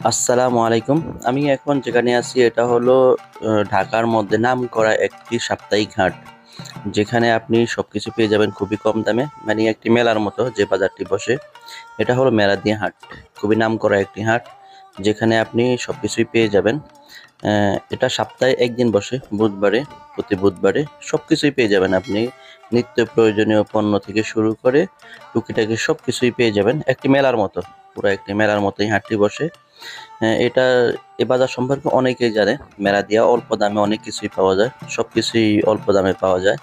আসসালামু আলাইকুম। আমি এখন যেখানে আছি, এটা হলো ঢাকার মধ্যে নাম করা একটি সাপ্তাহিক হাট, যেখানে আপনি সবকিছু পেয়ে যাবেন খুবই কম দামে মানে একটি মেলার মতো যে বাজারটি বসে। এটা হলো মেলাদিয়া হাট, খুবই নাম করা একটি হাট, যেখানে আপনি সবকিছুই পেয়ে যাবেন। এটা সপ্তাহে একদিন বসে, বুধবারে, প্রতি বুধবারে সবকিছুই পেয়ে যাবেন আপনি। নিত্য প্রয়োজনীয় পণ্য থেকে শুরু করে টুকিটাকি সবকিছুই পেয়ে যাবেন একটি মেলার মতো। পুরো একটি মেলার মতোই হাটটি বসে। হ্যাঁ, এটা এ বাজার সম্পর্কে অনেকেই জানে মেলা দিয়া অল্প দামে অনেক কিছুই পাওয়া যায় সব কিছুই অল্প দামে পাওয়া যায়।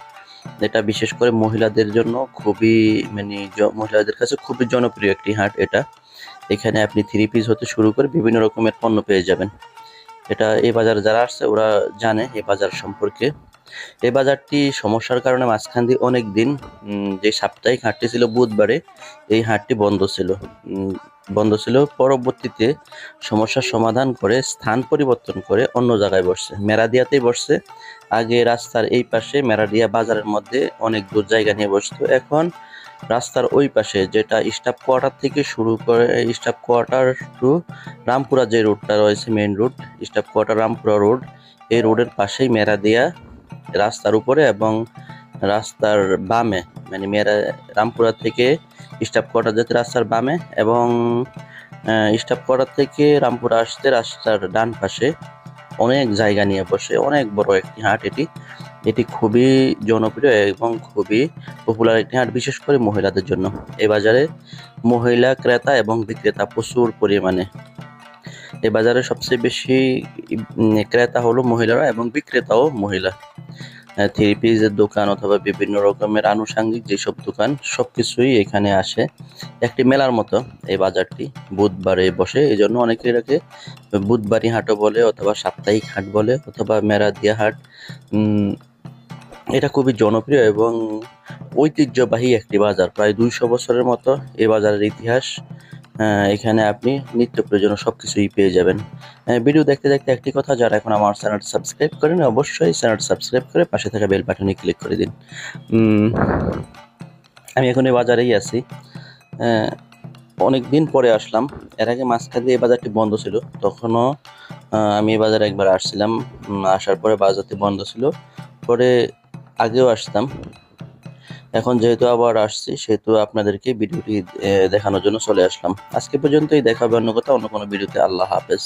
এটা বিশেষ করে মহিলাদের জন্য খুবই মানে মহিলাদের কাছে খুবই জনপ্রিয় একটি হাট এটা। এখানে আপনি থ্রি পিস হতে শুরু করে বিভিন্ন রকমের পণ্য পেয়ে যাবেন। এটা এ বাজার যারা আসছে ওরা জানে এ বাজার সম্পর্কে। এই বাজারটি সমস্যার কারণে মাঝখান দিয়ে অনেক দিন যে সাপ্তাহিক হাটটি ছিল বুধবারে, এই হাটটি বন্ধ ছিল। বন্ধ ছিল, পরবর্তীতে সমস্যার সমাধান করে, স্থান পরিবর্তন করে অন্য জায়গায় বসছে। মেরাদিয়াতেই বসছে। আগে রাস্তার এই পাশে মেরাদিয়া বাজারের মধ্যে অনেক দূর জায়গা নিয়ে বসতো। এখন রাস্তার ওই পাশে যেটা স্টাফ কোয়ার্টার থেকে শুরু করে, স্টাফ কোয়ার্টার টু রামপুরা যে রোডটা রয়েছে main road, staff quarter Rampura road, এই রোডের পাশেই মেরাদিয়া রাস্তার উপরে এবং রাস্তার বামে মানে মেয়েরা রামপুরা থেকে স্টাফ কোয়ার্টার যেতে রাস্তার বামে এবং স্টাফ কোয়ার্টার থেকে রামপুরা আসতে রাস্তার ডান পাশে অনেক জায়গা নিয়ে বসে, অনেক বড় একটি হাট এটি। এটি খুবই জনপ্রিয় এবং খুবই পপুলার একটি হাট, বিশেষ করে মহিলাদের জন্য। এই বাজারে মহিলা, ক্রেতা এবং বিক্রেতা প্রচুর পরিমাণে। এই বাজারে সবচেয়ে বেশি ক্রেতা হলো মহিলারা এবং বিক্রেতাও মহিলা। থ্রি পিসের দোকান অথবা বিভিন্ন রকমের আনুষাঙ্গিক যেসব দোকান, সবকিছুই এখানে আসে। একটি মেলার মতো এই বাজারটি, বুধবারে বসে। এই জন্য অনেকে এটাকে বুধবারই হাটও বলে অথবা সাপ্তাহিক হাট বলে অথবা মেরাদিয়া হাট। এটা খুবই জনপ্রিয় এবং ঐতিহ্যবাহী একটি বাজার। প্রায় দুইশো বছরের মতো এই বাজারের ইতিহাস। এখানে আপনি নিত্য প্রয়োজনীয় সব কিছুই পেয়ে যাবেন। ভিডিও দেখতে দেখতে একটি কথা, যারা এখন আমার চ্যানেলটি সাবস্ক্রাইব করেন, অবশ্যই চ্যানেলটি সাবস্ক্রাইব করে পাশে থাকা বেল বাটনে ক্লিক করে দিন। আমি এখন এই বাজারেই আছি। অনেক দিন পরে আসলাম। এর আগে মাঝখান দিয়ে এই বাজারটি বন্ধ ছিল। তখনও আমি এই বাজারে একবার আসছিলাম। আসার পরে বাজারটি বন্ধ ছিল। পরে আগেও আসতাম। এখন যেহেতু আবার আসছি, সেহেতু আপনাদেরকে ভিডিওটি দেখানোর জন্য চলে আসলাম। আজকে পর্যন্তই, দেখাবে অন্য কথা অন্য কোনো ভিডিওতে। আল্লাহ হাফেজ।